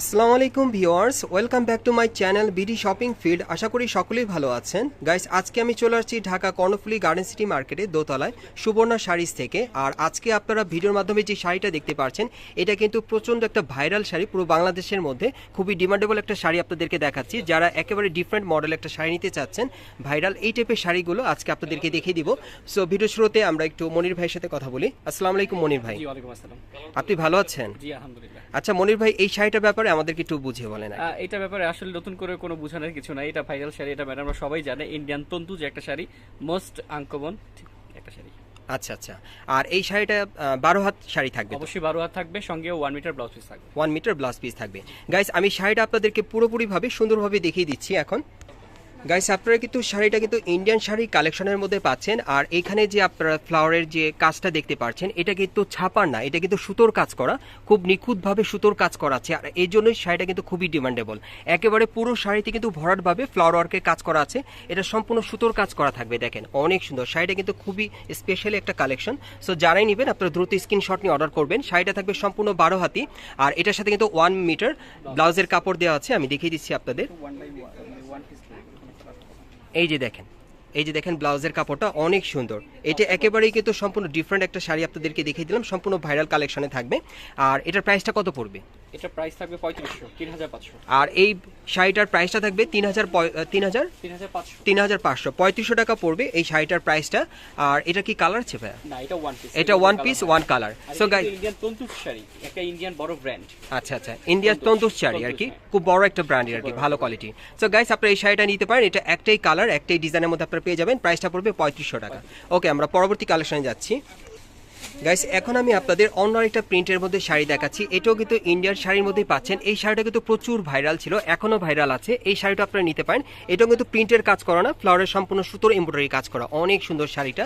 আসসালামু আলাইকুম viewers welcome back to my channel BD shopping field. আশা করি সকলেই ভালো আছেন। গাইস আজকে আমি চলে আসছি ঢাকা কর্ণফুলি গার্ডেন সিটি মার্কেটে দোতলায় সুবর্ণা শাড়িজ থেকে। আর আজকে আপনারা ভিডিওর মাধ্যমে যে শাড়িটা দেখতে পাচ্ছেন এটা কিন্তু প্রচণ্ড একটা ভাইরাল শাড়ি পুরো বাংলাদেশের মধ্যে। খুবই ডিমান্ডেবল একটা শাড়ি আপনাদেরকে দেখাচ্ছি। যারা একেবারে ডিফারেন্ট মডেল একটা শাড়ি নিতে চাচ্ছেন ভাইরাল এই টাইপের শাড়িগুলো আজকে আপনাদেরকে দেখিয়ে দিব। সো ভিডিও শুরুতে আমরা একটু মনির ভাইয়ের সাথে কথা বলি। আসসালামু আলাইকুম মনির ভাই। আপনি ভালো আছেন? আচ্ছা মনির ভাই এই শাড়িটার ব্যাপারে আমাদেরকে একটু বুঝিয়ে বলেন। এটা ব্যাপারে আসলে নতুন করে কোনো বোঝানোর কিছু নাই। এটা ভাইরাল শাড়ি এটা ম্যাডাম আমরা সবাই জানে। ইন্ডিয়ান তন্তু যে একটা শাড়ি মোস্ট আঙ্কবন একটা শাড়ি। আচ্ছা আচ্ছা। আর এই শাড়িটা বারো হাত শাড়ি থাকবে অবশ্যই বারো হাত থাকবে সঙ্গে ওয়ান মিটার ব্লাউজ পিস থাকবে। ওয়ান মিটার ব্লাউজ পিস থাকবে। গাইস আমি শাড়িটা আপনাদেরকে পুরোপুরিভাবে সুন্দরভাবে দেখিয়ে দিচ্ছি এখন। গাইস আপনারা কিন্তু শাড়িটা কিন্তু ইন্ডিয়ান শাড়ি কালেকশনের মধ্যে পাচ্ছেন। আর এখানে যে আপনারা ফ্লাওয়ারের যে কাজটা দেখতে পাচ্ছেন, এটা কিন্তু ছাপার না, এটা কিন্তু সুতোর কাজ করা। খুব নিখুঁতভাবে সুতোর কাজ করা আছে আর এই জন্যই শাড়িটা কিন্তু খুবই ডিমান্ডেবল একেবারে পুরো শাড়িতে কিন্তু ভরাটভাবে ফ্লাওয়ার ওয়ার্কের কাজ করা আছে। এটা সম্পূর্ণ সুতোর কাজ করা থাকবে, দেখেন। অনেক সুন্দর। শাড়িটা কিন্তু খুবই স্পেশালি একটা কালেকশন সো যারাই নেবেন, আপনারা দ্রুত স্ক্রিনশট নিয়ে অর্ডার করবেন। শাড়িটা থাকবে সম্পূর্ণ বারো হাতি। আর এটার সাথে কিন্তু ওয়ান মিটার ব্লাউজের কাপড় দেওয়া আছে। আমি দেখিয়ে দিচ্ছি আপনাদের ওয়ান বাই ওয়ান পিস এই যে দেখেন, এই যে দেখেন ব্লাউজের কাপড়টা অনেক সুন্দর। এটা একেবারেই কিন্তু সম্পূর্ণ ডিফারেন্ট একটা শাড়ি আপনাদেরকে দেখিয়ে দিলাম, সম্পূর্ণ ভাইরাল কালেকশনে থাকবে। আর এটার প্রাইসটা কত পড়বে? এটা প্রাইস থাকবে পঁয়ত্রিশশো তিন হাজার পাঁচশো। আর এই শাড়িটার প্রাইসটা থাকবে তিন হাজার তিন হাজার? তিন হাজার পাঁচশো। তিন হাজার পাঁচশো। পঁয়ত্রিশশো টাকা পড়বে এই শাড়িটার প্রাইসটা আর এটা কি কালার আছে ভাইয়া? না এটা ওয়ান পিস এটা one piece one colour so guy Indian তন্তু শাড়ি একটা ইন্ডিয়ান বড় ব্র্যান্ড আচ্ছা আচ্ছা। ইন্ডিয়ার তন্দুর শাড়ি আর কি। খুব বড় একটা ব্র্যান্ডের আর কি ভালো কোয়ালিটি সো গাইস আপনারা এই শাড়িটা নিতে পারেন। এটা একটাই কালার একটাই ডিজাইনের মধ্যে আপনারা পেয়ে যাবেন। প্রাইসটা পড়বে পঁয়ত্রিশশো টাকা। ওকে আমরা পরবর্তী কালেকশনে যাচ্ছি। গাইস এখন আমি আপনাদের অন্য একটা প্রিন্টের মধ্যে শাড়ি দেখাচ্ছি। এটাও কিন্তু ইন্ডিয়ান শাড়ির মধ্যেই পাচ্ছেন। এই শাড়িটা কিন্তু প্রচুর ভাইরাল ছিল এখনও ভাইরাল আছে। এই শাড়িটা আপনারা নিতে পারেন। এটাও কিন্তু প্রিন্টের কাজ করা না ফ্লাওয়ারের সম্পূর্ণ সুতোর এমব্রয়ডারি কাজ করা। অনেক সুন্দর শাড়িটা।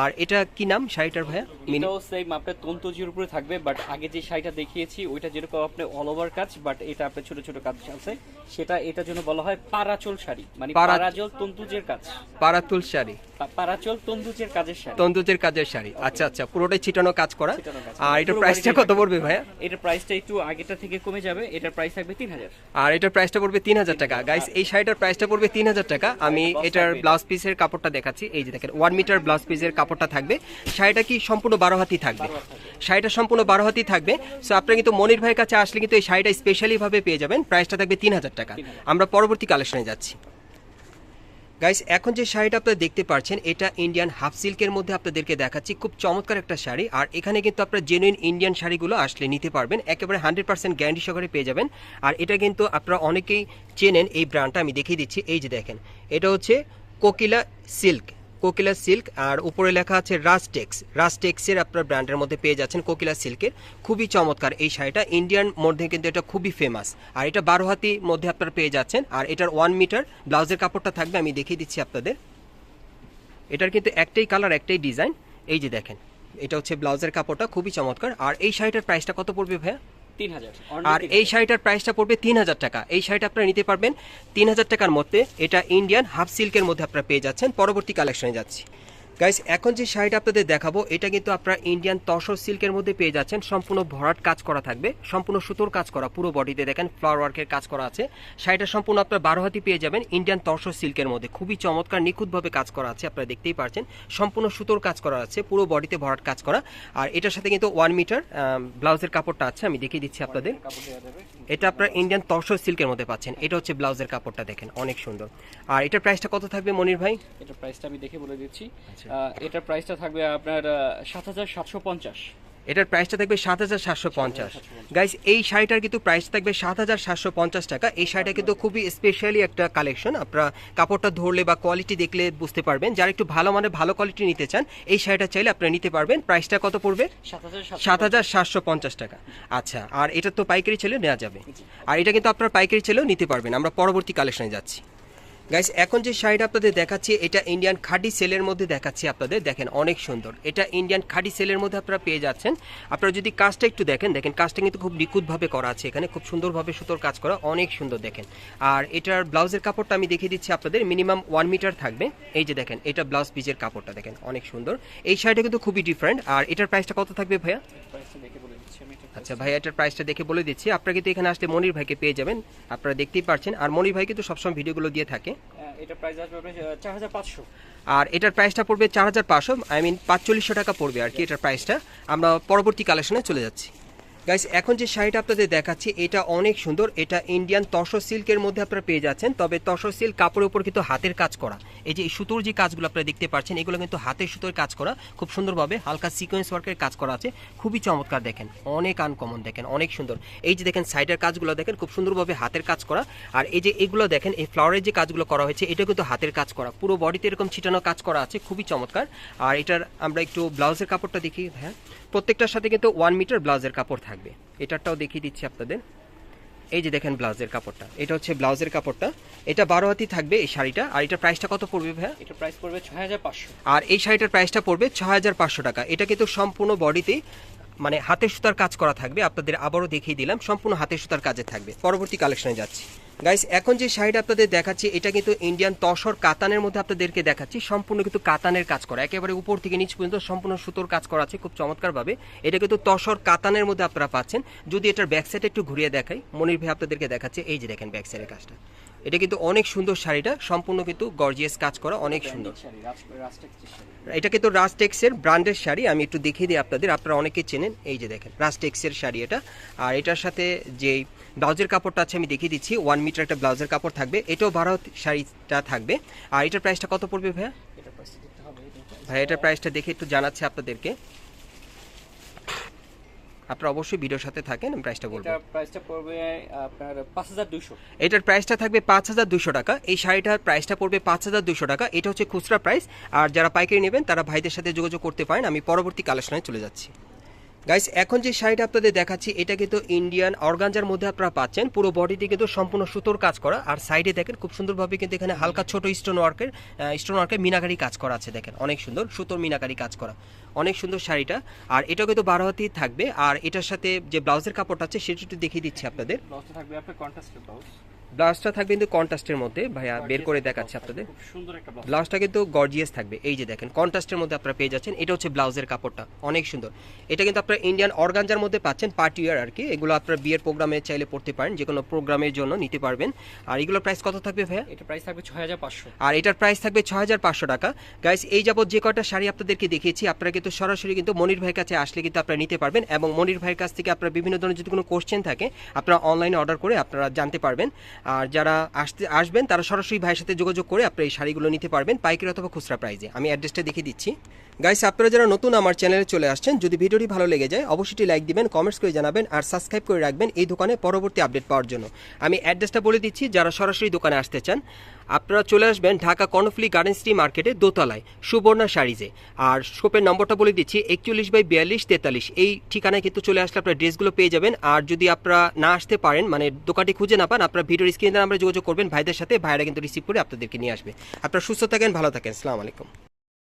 আর এটা কি নাম শাড়িটার ভাইয়া? এটাও সেম আপনার তন্তুজির উপরে থাকবে বাট আগে যে শাড়িটা দেখিয়েছি ওইটা যেরকম আপনি অল ওভার কাজ বাট এটা আপনার ছোট ছোট কাজ আছে। সেটা এটার জন্য বলা হয় পারাচল শাড়ি মানে পারাচল তন্তুজের কাজ। পারাতুল শাড়ি। পারাচল তন্তুজের কাজের শাড়ি। তন্দুজের কাজের শাড়ি। আচ্ছা আচ্ছা পুরোটাই ছিটানো কাজ করা। আর এটার প্রাইসটা কত পড়বে ভাইয়া? এটার প্রাইসটা একটু আগেটা থেকে কমে যাবে এটার প্রাইস থাকবে তিন হাজার। আর এটার প্রাইসটা পড়বে তিন হাজার টাকা। গাইস এই শাড়িটার প্রাইসটা পড়বে তিন হাজার টাকা। আমি এটার। ব্লাউজ পিসের কাপড়টা দেখাচ্ছি। এই যে দেখেন ওয়ান মিটার ব্লাউজ পিসের কাপড়টা থাকবে। শাড়িটা কি সম্পূর্ণ বারো হাতি থাকবে। শাড়িটা সম্পূর্ণ বারো হাতি থাকবে। সো আপনারা কিন্তু মনির ভাইয়ের কাছে আসলে কিন্তু এই শাড়িটা স্পেশালি ভাবে পেয়ে যাবেন। প্রাইসটা থাকবে তিন হাজার টাকা। আমরা পরবর্তী কালেকশনে যাচ্ছি। গাইস এখন যে শাড়িটা আপনারা দেখতে পাচ্ছেন এটা ইন্ডিয়ান হাফ সিল্কের মধ্যে আপনাদেরকে দেখাচ্ছি। খুব চমৎকার একটা শাড়ি। আর এখানে কিন্তু আপনারা জেনুইন ইন্ডিয়ান শাড়িগুলো আসলে নিতে পারবেন। একেবারে হান্ড্রেড পার্সেন্ট গ্যারান্টি সহকারে পেয়ে যাবেন। আর এটা কিন্তু আপনারা অনেকেই চেনেন, এই ব্র্যান্ডটা আমি দেখিয়ে দিচ্ছি। এই যে দেখেন, এটা হচ্ছে কোকিলা সিল্ক কোকিলা সিল্ক, আর উপরে লেখা আছে রাজটেক্স রাজটেক্সের আপনার ব্র্যান্ডের মধ্যে পেয়ে যাচ্ছেন কোকিলা সিল্কের। খুবই চমৎকার এই শাড়িটা। ইন্ডিয়ান মধ্যে কিন্তু এটা খুবই ফেমাস আর এটা বারো হাতি মধ্যে আপনারা পেয়ে যাচ্ছেন। আর এটার ওয়ান মিটার ব্লাউজের কাপড়টা থাকবে, আমি দেখিয়ে দিচ্ছি আপনাদের। এটার কিন্তু একটাই কালার একটাই ডিজাইন এই যে দেখেন, এটা হচ্ছে ব্লাউজের কাপড়টা, খুবই চমৎকার। আর এই শাড়িটার প্রাইসটা কত পড়বে ভাইয়া? তিন হাজার আর এই শাড়িটার প্রাইসটা পড়বে তিন হাজার টাকা। এই শাড়িটা আপনারা নিতে পারবেন তিন হাজার টাকার মধ্যে। এটা ইন্ডিয়ান হাফ সিল্কের মধ্যে আপনারা পেয়ে যাচ্ছেন। পরবর্তী কালেকশনে যাচ্ছি। গাইস এখন যে শাড়িটা আপনাদের দেখাবো এটা কিন্তু আপনারা ইন্ডিয়ান তসর সিল্কের মধ্যে পেয়ে যাচ্ছেন। সম্পূর্ণ ভরাট কাজ করা থাকবে সম্পূর্ণ সুতোর কাজ করা পুরো বডিতে দেখেন ফ্লাওয়ার ওয়ার্কের কাজ করা আছে। শাড়িটা সম্পূর্ণ আপনারা বারো হাতি পেয়ে যাবেন ইন্ডিয়ান তসর সিল্কের মধ্যে। খুবই চমৎকার নিখুঁতভাবে কাজ করা আছে আপনারা দেখতেই পারছেন। সম্পূর্ণ সুতোর কাজ করা আছে পুরো বডিতে ভরাট কাজ করা। আর এটার সাথে কিন্তু ওয়ান মিটার ব্লাউজের কাপড়টা আছে আমি দেখিয়ে দিচ্ছি আপনাদের। এটা আপনার ইন্ডিয়ান তসর সিল্কের মধ্যে পাচ্ছেন। এটা হচ্ছে ব্লাউজের কাপড়টা দেখেন অনেক সুন্দর। আর এটার প্রাইসটা কত থাকবে মনির ভাই? এটার প্রাইসটা আমি দেখে বলে দিচ্ছি। আচ্ছা। এটার প্রাইসটা থাকবে আপনার সাত হাজার সাতশো পঞ্চাশ। এটার প্রাইসটা থাকবে সাত হাজার সাতশো পঞ্চাশ। গাইস এই শাড়িটার কিন্তু প্রাইস থাকবে সাত হাজার সাতশো পঞ্চাশ টাকা। এই শাড়িটা কিন্তু খুবই স্পেশালি একটা কালেকশন আপনারা কাপড়টা ধরলে বা কোয়ালিটি দেখলে বুঝতে পারবেন। যারা একটু ভালো মানে ভালো কোয়ালিটি নিতে চান এই শাড়িটা চাইলে আপনারা নিতে পারবেন। প্রাইসটা কত পড়বে? সাত হাজার সাত হাজার সাতশো পঞ্চাশ টাকা। আচ্ছা আর এটা তো পাইকারি ছেলেও নেওয়া যাবে। আর এটা কিন্তু আপনার পাইকারি ছেলেও নিতে পারবেন। আমরা পরবর্তী কালেকশনে যাচ্ছি। গাইস এখন যে শাড়িটা আপনাদের দেখাচ্ছি, এটা ইন্ডিয়ান খাডি সেলের মধ্যে দেখাচ্ছি আপনাদের। দেখেন, অনেক সুন্দর। এটা ইন্ডিয়ান খাডি সেলের মধ্যে আপনারা পেয়ে যাচ্ছেন। আপনারা যদি কাজটা একটু দেখেন দেখেন, কাজটা কিন্তু খুব নিখুঁতভাবে করা আছে এখানে। খুব সুন্দরভাবে সুতোর কাজ করা, অনেক সুন্দর দেখেন। আর এটার ব্লাউজের কাপড়টা আমি দেখিয়ে দিচ্ছি আপনাদের। মিনিমাম ওয়ান মিটার থাকবে। এই যে দেখেন, এটা ব্লাউজ পিচের কাপড়টা দেখেন, অনেক সুন্দর। এই শাড়িটা কিন্তু খুবই ডিফারেন্ট আর এটার প্রাইসটা কত থাকবে ভাইয়া? আচ্ছা ভাই এটার প্রাইসটা দেখে বলে দিচ্ছি। আপনারা কিন্তু এখানে আসলে মনির ভাইকে পেয়ে যাবেন। আপনারা দেখতেই পারছেন। আর মনির ভাই কিন্তু সবসময় ভিডিওগুলো দিয়ে থাকে। এটার প্রাইস আসবে চার হাজার পাঁচশো। আর এটার প্রাইসটা পড়বে চার হাজার পাঁচশো। আই মিন পাঁচচল্লিশশো টাকা পড়বে আর কি এটার প্রাইসটা আমরা পরবর্তী কালেকশনে চলে যাচ্ছি। গাইস এখন যে শাড়িটা আপনাদের দেখাচ্ছি, এটা অনেক সুন্দর। এটা ইন্ডিয়ান তসর সিল্কের মধ্যে আপনারা পেয়ে যাচ্ছেন। তবে তসর সিল্ক কাপড়ের উপর কিন্তু হাতের কাজ করা। এই যে সুতোর যে কাজগুলো আপনারা দেখতে পাচ্ছেন, এগুলো কিন্তু হাতের সুতোর কাজ করা। খুব সুন্দরভাবে হালকা সিকোয়েন্স ওয়ার্কের কাজ করা আছে। খুবই চমৎকার দেখেন। অনেক আনকমন দেখেন, অনেক সুন্দর। এই যে দেখেন সাইডের কাজগুলো দেখেন, খুব সুন্দরভাবে হাতের কাজ করা। আর এই যে এগুলো দেখেন, এই ফ্লাওয়ারের যে কাজগুলো করা হয়েছে এটা কিন্তু হাতের কাজ করা। পুরো বডিতে এরকম ছিটানো কাজ করা আছে, খুবই চমৎকার। আর এটার আমরা একটু ব্লাউজের কাপড়টা দেখি হ্যাঁ প্রত্যেকটার সাথে কিন্তু ওয়ান মিটার ব্লাউজের কাপড় থাকবে এটারটাও দেখিয়ে দিচ্ছি আপনাদের। এই যে দেখেন ব্লাউজের কাপড়টা। এটা হচ্ছে ব্লাউজের কাপড়টা। এটা বারো হাতি থাকবে এই শাড়িটা। আর এটার প্রাইসটা কত পড়বে ভাইয়া? এটা প্রাইস পড়বে ছ হাজার পাঁচশো। আর এই শাড়িটার প্রাইসটা পড়বে ছ হাজার পাঁচশো টাকা। এটা কিন্তু সম্পূর্ণ বডিতে মানে হাতে সুতার কাজ করা থাকবে। আপনাদের আবারও দেখিয়ে দিলাম সম্পূর্ণ হাতে সুতার কাজে থাকবে। পরবর্তী কালেকশনে যাচ্ছি। গাইস এখন যে শাড়িটা আপনাদের দেখাচ্ছি এটা কিন্তু ইন্ডিয়ান তসর কাতানের মধ্যে আপনাদেরকে দেখাচ্ছি। সম্পূর্ণ কিন্তু কাতানের কাজ করা। একেবারে উপর থেকে নিচ পর্যন্ত সম্পূর্ণ সুতোর কাজ করা আছে খুব চমৎকারভাবে। এটা কিন্তু তসর কাতানের মধ্যে আপনারা পাচ্ছেন। যদি এটার ব্যাক সাইড একটু ঘুরিয়ে দেখাই মনির ভাই আপনাদেরকে দেখাচ্ছে। এই যে দেখেন ব্যাক সাইডের কাজটা। এটা কিন্তু অনেক সুন্দর শাড়িটা সম্পূর্ণ কিন্তু গর্জিয়াস কাজ করা অনেক সুন্দর। এটা কিন্তু রাজটেক্সের ব্র্যান্ডের শাড়ি আমি একটু দেখিয়ে দিই আপনাদের আপনারা অনেকে চেনেন। এই যে দেখেন রাজটেক্সের শাড়ি এটা। আর এটার সাথে যে ব্লাউজের কাপড়টা আছে আমি দেখিয়ে দিচ্ছি ওয়ান মিটার একটা ব্লাউজের কাপড় থাকবে এটাও বারো শাড়িটা থাকবে। আর এটার প্রাইসটা কত পড়বে ভাইয়া? ভাই এটার প্রাইসটা দেখে একটু জানাচ্ছি আপনাদেরকে। আপনারা অবশ্যই ভিডিওর সাথে থাকেন আমি প্রাইসটা বলব। এটা প্রাইসটা পড়বে আপনার পাঁচ হাজার দুশো এটার প্রাইসটা থাকবে পাঁচ হাজার দুশো টাকা। এই শাড়িটার প্রাইসটা পড়বে পাঁচ হাজার দুশো টাকা। এটা হচ্ছে খুচরা প্রাইস আর যারা পাইকারি নেবেন তারা ভাইদের সাথে যোগাযোগ করতে পারেন। আমি পরবর্তী কালেকশনে চলে যাচ্ছি। গাইস এখন যে শাড়িটা আপনাদের দেখাচ্ছি, এটা কিন্তু ইন্ডিয়ান অর্গানজার মধ্যে আপনারা পাচ্ছেন। পুরো বডিতে কিন্তু সম্পূর্ণ সুতোর কাজ করা। আর সাইডে দেখেন, খুব সুন্দরভাবে কিন্তু এখানে হালকা ছোট স্টোন ওয়ার্কের স্টোন ওয়ার্কের মিনাকারি কাজ করা আছে, দেখেন। অনেক সুন্দর সুতোর মিনাকারি কাজ করা। অনেক সুন্দর শাড়িটা। আর এটাও কিন্তু বারো হাতেই থাকবে। আর এটার সাথে যে ব্লাউজের কাপড়টা আছে, সেটা একটু দেখিয়ে দিচ্ছি আপনাদের। থাকবে আপনার কন্ট্রাস্টের ব্লাউজ ব্লাউজটা থাকবে কিন্তু কন্ট্রাস্টের মধ্যে। ভাইয়া বের করে দেখাচ্ছি আপনাদের। সুন্দর একটা ব্লাউজ ব্লাউজটা কিন্তু গর্জিয়াস থাকবে। এই যে দেখেন কন্ট্রাস্টের মধ্যে আপনারা পেয়ে যাচ্ছেন। এটা হচ্ছে ব্লাউজের কাপড়টা। অনেক সুন্দর। এটা কিন্তু আপনারা ইন্ডিয়ান অর্গানজার মধ্যে পাচ্ছেন পার্টি ওয়ার আর কি। এগুলো আপনারা বিয়ের প্রোগ্রামে চাইলে পড়তে পারেন যে কোনো প্রোগ্রামের জন্য নিতে পারবেন। আর এগুলোর প্রাইস কত থাকবে ভাইয়া? এটা প্রাইস থাকবে ছয় হাজার পাঁচশো। আর এটার প্রাইস থাকবে ছয় হাজার পাঁচশো টাকা। গাইস এই যাবত যে কয়টা শাড়ি আপনাদেরকে দেখিয়েছি আপনারা কিন্তু সরাসরি কিন্তু মনির ভাইয়ের কাছে আসলে কিন্তু আপনারা নিতে পারবেন এবং মনির ভাইয়ের কাছ থেকে আপনারা বিভিন্ন ধরনের যদি কোনো কোশ্চেন থাকে আপনারা অনলাইনে অর্ডার করে আপনারা জানতে পারবেন। আর যারা আসতে, আসবেন তারা সরাসরি ভাইয়ের সাথে যোগাযোগ করে আপনারা এই শাড়িগুলো নিতে পারবেন, পাইকারি অথবা খুচরা প্রাইজে আমি অ্যাড্রেসটা দেখিয়ে দিচ্ছি। গাইস আপনারা যারা নতুন আমার চ্যানেলে চলে আসছেন, যদি ভিডিওটি ভালো লেগে যায়, অবশ্যই লাইক দিবেন কমেন্টস করে জানাবেন, আর সাবস্ক্রাইব করে রাখবেন এই দোকানে পরবর্তী আপডেট পাওয়ার জন্য। আমি অ্যাড্রেসটা বলে দিচ্ছি, যারা সরাসরি দোকানে আসতে চান, আপনারা চলে আসবেন ঢাকা কর্ণফুলি গার্ডেন সিটি মার্কেটে দোতলায়, সুবর্ণা শাড়িজে। আর শপের নম্বরটা বলে দিচ্ছি, একচল্লিশ বাই বিয়াল্লিশ, তেতাল্লিশ। এই ঠিকানায় কিন্তু চলে আসলে আপনারা ড্রেসগুলো পেয়ে যাবেন, আর যদি আপনারা না আসতে পারেন মানে দোকানটি খুঁজে না পান, আপনারা ভিডিওর স্ক্রিনে আমরা যোগাযোগ করবেন, ভাইদের সাথে, ভাইরা কিন্তু রিসিভ করে আপনাদেরকে নিয়ে আসবে। আপনারা সুস্থ থাকেন, ভালো থাকেন, আসসালামু আলাইকুম।